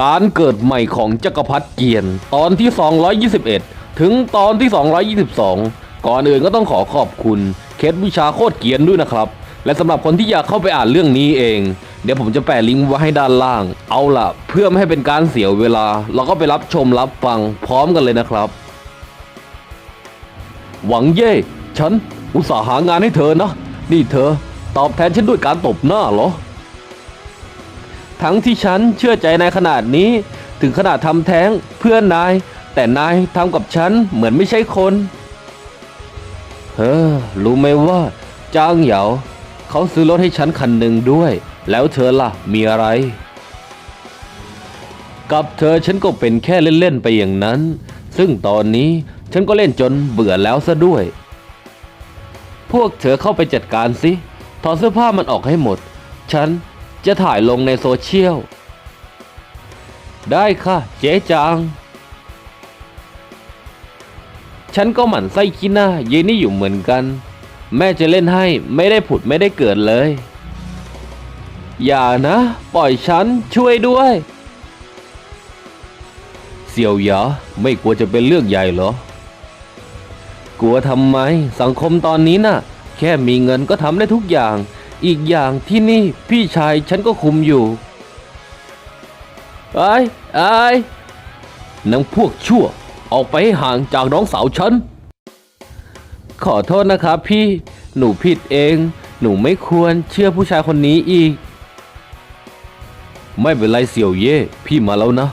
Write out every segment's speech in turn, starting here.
การเกิดใหม่ของจักรพรรดิเกียน ตอนที่ 221 ถึงตอนที่ 222 ก่อนอื่นก็ต้องขอขอบคุณ เคสวิชาโคตรเกียนด้วยนะครับ และสำหรับคนที่อยากเข้าไปอ่านเรื่องนี้เอง เดี๋ยวผมจะแปะลิงก์ไว้ให้ด้านล่าง เอาล่ะ เพื่อไม่ให้เป็นการเสียเวลา เราก็ไปรับชมรับฟังพร้อมกันเลยนะครับ หวังเย่ฉันอุตส่าห์หางานให้เธอนะ นี่เธอ ตอบแทนฉันด้วยการตบหน้าเหรอ ทั้งที่ฉันเชื่อใจนายขนาดนี้ ถึงขนาดทำแท้งเพื่อนนาย แต่นายทำกับฉันเหมือนไม่ใช่คนเฮ้อรู้ไหมว่าจ้างเหยาเขาซื้อรถให้ฉันคันหนึ่งด้วย แล้วเธอล่ะมีอะไร กับเธอฉันก็เป็นแค่เล่น ๆ ไปอย่างนั้น ซึ่งตอนนี้ฉันก็เล่นจนเบื่อแล้วซะด้วย พวกเธอเข้าไปจัดการสิถอดเสื้อผ้ามันออกให้หมด ฉัน จะถ่ายลงในโซเชียล ได้ค่ะ เจ๊จาง ฉันก็หมั่นไส้ขี้หน้าเยนี่อยู่เหมือนกัน แม่จะเล่นให้ไม่ได้ผุดไม่ได้เกิดเลย อย่านะ ปล่อยฉันช่วยด้วย เสี่ยวหยาไม่กลัวจะเป็นเรื่องใหญ่เหรอ กลัวทำไม สังคมตอนนี้น่ะ แค่มีเงินก็ทำได้ทุกอย่าง อีกอย่างที่นี่พี่ชายฉันก็คุมอยู่ไอ้ไอ้นางพวกชั่ว ออกไปให้ห่างจากน้องสาวฉัน ขอโทษนะครับพี่ หนูผิดเอง หนูไม่ควรเชื่อผู้ชายคนนี้อีก ไม่เป็นไรเสี่ยวเย่ พี่มาแล้วนะ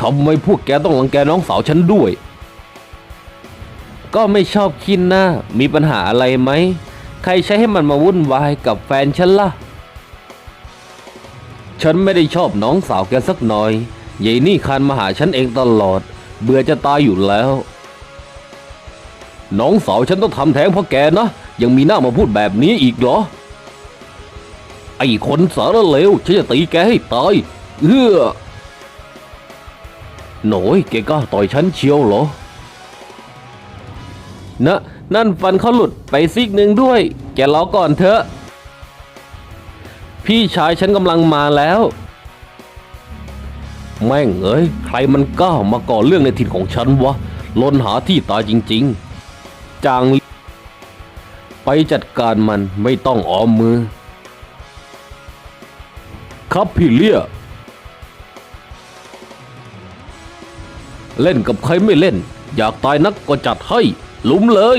ทำไมพวกแกต้องรังแกน้องสาวฉันด้วย ก็ไม่ชอบคินหน้า มีปัญหาอะไรไหม ใครใช้ให้มันมาวุ่นวายกับแฟนฉันล่ะ ฉันไม่ได้ชอบน้องสาวแกสักหน่อยยายนี่คานมาหาฉันเองตลอด เบื่อจะตายอยู่แล้ว น้องสาวฉันต้องทำแท้งเพราะแกนะ ยังมีหน้ามาพูดแบบนี้อีกเหรอ ไอ้คนสารเลวฉันจะตีแกให้ตายเอื้อหน่อยแกกล้าต่อยฉันเชียวเหรอ นะ นั่นฟันเขาหลุดไปซีกหนึ่งด้วย แกรอก่อนเถอะ พี่ชายฉันกำลังมาแล้ว แม่งเอ้ย ใครมันกล้ามาก่อเรื่องในถิ่นของฉันวะลนหาที่ตายจริง ๆจางไปจัดการมันไม่ต้องอ้อมมือ ครับพี่เลี่ยเล่นกับใครไม่เล่น อยากตายนักก็จัดให้ ลุมเลย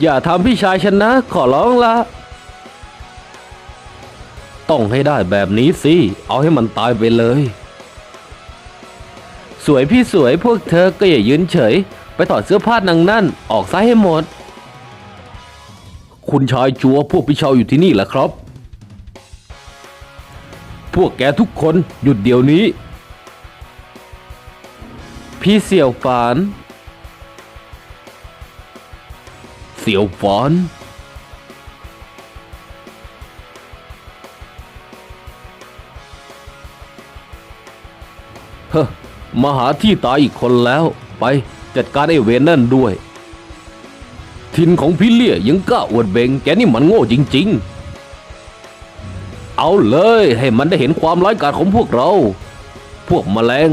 อย่าทำพี่ชายฉันนะ ขอร้องละ ต้องให้ได้แบบนี้สิ เอาให้มันตายไปเลย สวยพี่สวยพวกเธอก็อย่ายืนเฉย ไปถอดเสื้อผ้านางนั่น ออกซะให้หมด คุณชายจัวพวกพี่ชาอยู่ที่นี่แหละครับ พวกแกทุกคนหยุดเดี๋ยวนี้ พี่เสี่ยวฝาน สียวฝานเฮ้อมาหาที่ตายอีกคนแล้ว ไปจัดการไอ้เวนนั่นด้วย ทินของพี่เลี่ยยังกล้าอวดเบง แกนี่มันโง่จริง ๆ เอาเลยให้มันได้เห็นความร้ายกาจของพวกเรา พวกแมลง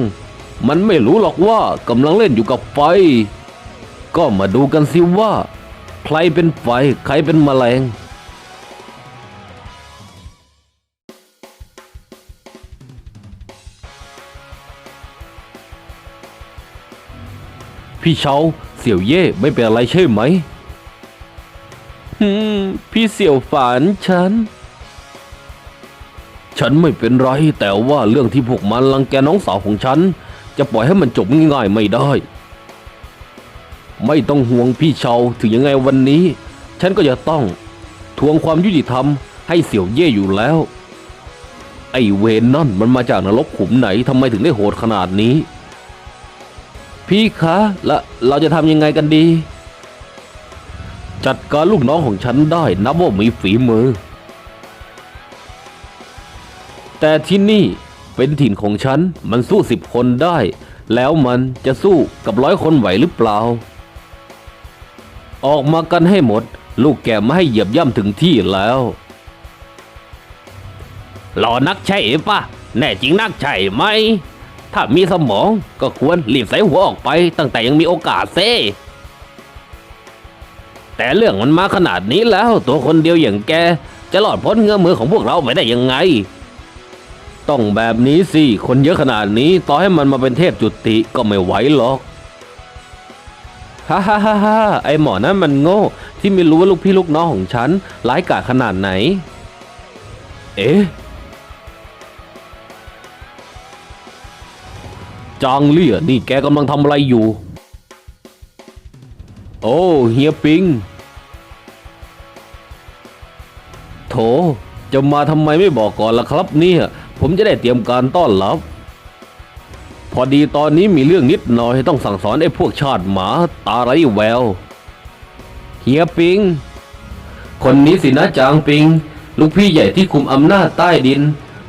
มันไม่รู้หรอกว่ากำลังเล่นอยู่กับไฟ ก็มาดูกันสิว่า ใครเป็นไฟ ใครเป็นแมลง พี่เชาเสี่ยวเย่ไม่เป็นอะไรใช่ไหมฮึมพี่เสี่ยวฝานฉัน ฉันไม่เป็นไร แต่ว่าเรื่องที่พวกมันรังแกน้องสาวของฉัน จะปล่อยให้มันจบง่ายๆไม่ได้ ไม่ต้องห่วงพี่เชาถึงยังไงวันนี้ ฉันก็จะต้องทวงความยุติธรรมให้เสี่ยวเย่อยู่แล้ว ไอ้เวนนั่นมันมาจากนรกขุมไหนทำไมถึงได้โหดขนาดนี้ พี่คะและเราจะทำยังไงกันดี จัดการลูกน้องของฉันได้นับว่ามีฝีมือ แต่ที่นี่เป็นถิ่นของฉันมันสู้สิบคนได้ แล้วมันจะสู้กับร้อยคนไหวหรือเปล่า ออกมากันให้หมด ลูกแกไม่ให้เหยียบย่ำถึงที่แล้วหล่อนักใช่ปะแน่จริงนักใช่ไหม ถ้ามีสมองก็ควรรีบใส่หัวออกไป ตั้งแต่ยังมีโอกาสเซ่แต่เรื่องมันมาขนาดนี้แล้วตัวคนเดียวอย่างแก จะหลอดพ้นเงื้อมือของพวกเราไปได้ยังไง ต้องแบบนี้สิ คนเยอะขนาดนี้ต่อให้มันมาเป็นเทพจุติก็ไม่ไหวหรอก ฮ่าฮ่าฮ่าฮ่าไอหมอนั้นมันโง่ ที่ไม่รู้ว่าลูกพี่ลูกน้องของฉันร้ายกาจขนาดไหน เอ๊ะจางเลี่ยนี่แกกำลังทำอะไรอยู่ โอ้เฮียปิง โถ จะมาทำไมไม่บอกก่อนล่ะครับเนี่ย ผมจะได้เตรียมการต้อนรับ พอดีตอนนี้มีเรื่องนิดหน่อยต้องสั่งสอนไอ้พวกชาติหมาตาไรแวว เฮียปิง คนนี้สินะจางปิง ลูกพี่ใหญ่ที่คุมอำนาจใต้ดิน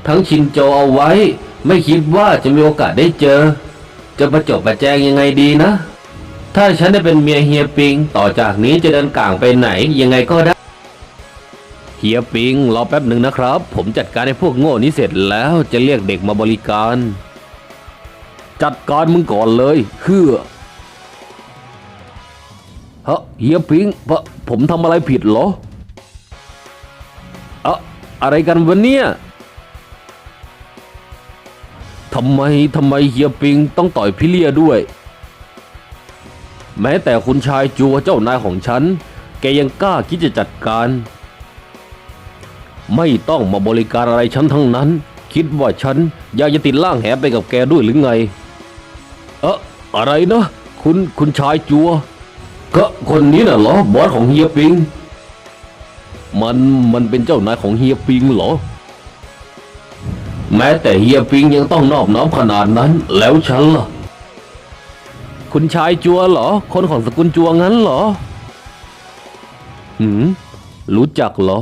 ทั้งชินโจเอาไว้ ไม่คิดว่าจะมีโอกาสได้เจอ จะประจบประแจงยังไงดีนะ ถ้าฉันได้เป็นเมียเฮียปิง ต่อจากนี้จะเดินก่างไปไหนยังไงก็ได้ เฮียปิงรอแป๊บหนึ่งนะครับ ผมจัดการให้พวกโง่นี้เสร็จแล้วจะเรียกเด็กมาบริการ จัดการมึงก่อนเลยเฮือฮะเฮียปิงปะผมทำอะไรผิดเหรออะอะไรกันวะเนี่ยทำไมทำไมเฮียปิงต้องต่อยพี่เลียด้วย แม้แต่คุณชายจัวเจ้านายของฉัน แกยังกล้าคิดจะจัดการ ไม่ต้องมาบริการอะไรฉันทั้งนั้น คิดว่าฉันอยากจะติดล่างแหไปกับแกด้วยหรือไง อะไรนะ คุณคุณชายจัว ก็คนนี้น่ะเหรอบอสของเฮียปิง มันมันเป็นเจ้านายของเฮียปิงเหรอ แม้แต่เฮียปิงยังต้องนอบน้อมขนาดนั้น แล้วฉันล่ะ คุณชายจัวเหรอ คนของสกุลจัวงั้นเหรอ หืม รู้จักเหรอ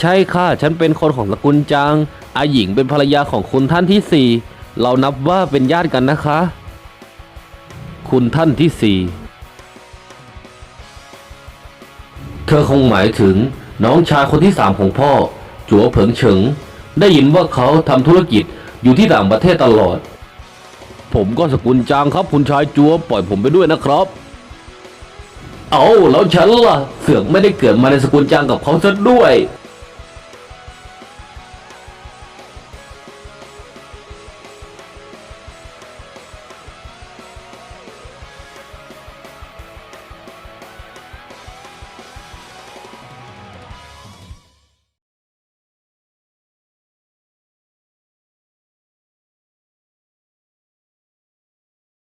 ใช่ค่ะ ฉันเป็นคนของสกุลจางอาหญิงเป็นภรรยาของคุณท่านที่สี่ เรานับว่าเป็นญาติกันนะคะ คุณท่านที่สี่เธอคงหมายถึงน้องชายคนที่สามของพ่อ จัวเผิงเฉิง ได้ยินว่าเขาทำธุรกิจอยู่ที่ต่างประเทศตลอด ผมก็สกุลจางครับคุณชายจัวปล่อยผมไปด้วยนะครับ เอาแล้วฉันล่ะ เสือกไม่ได้เกิดมาในสกุลจางกับเขาซะด้วย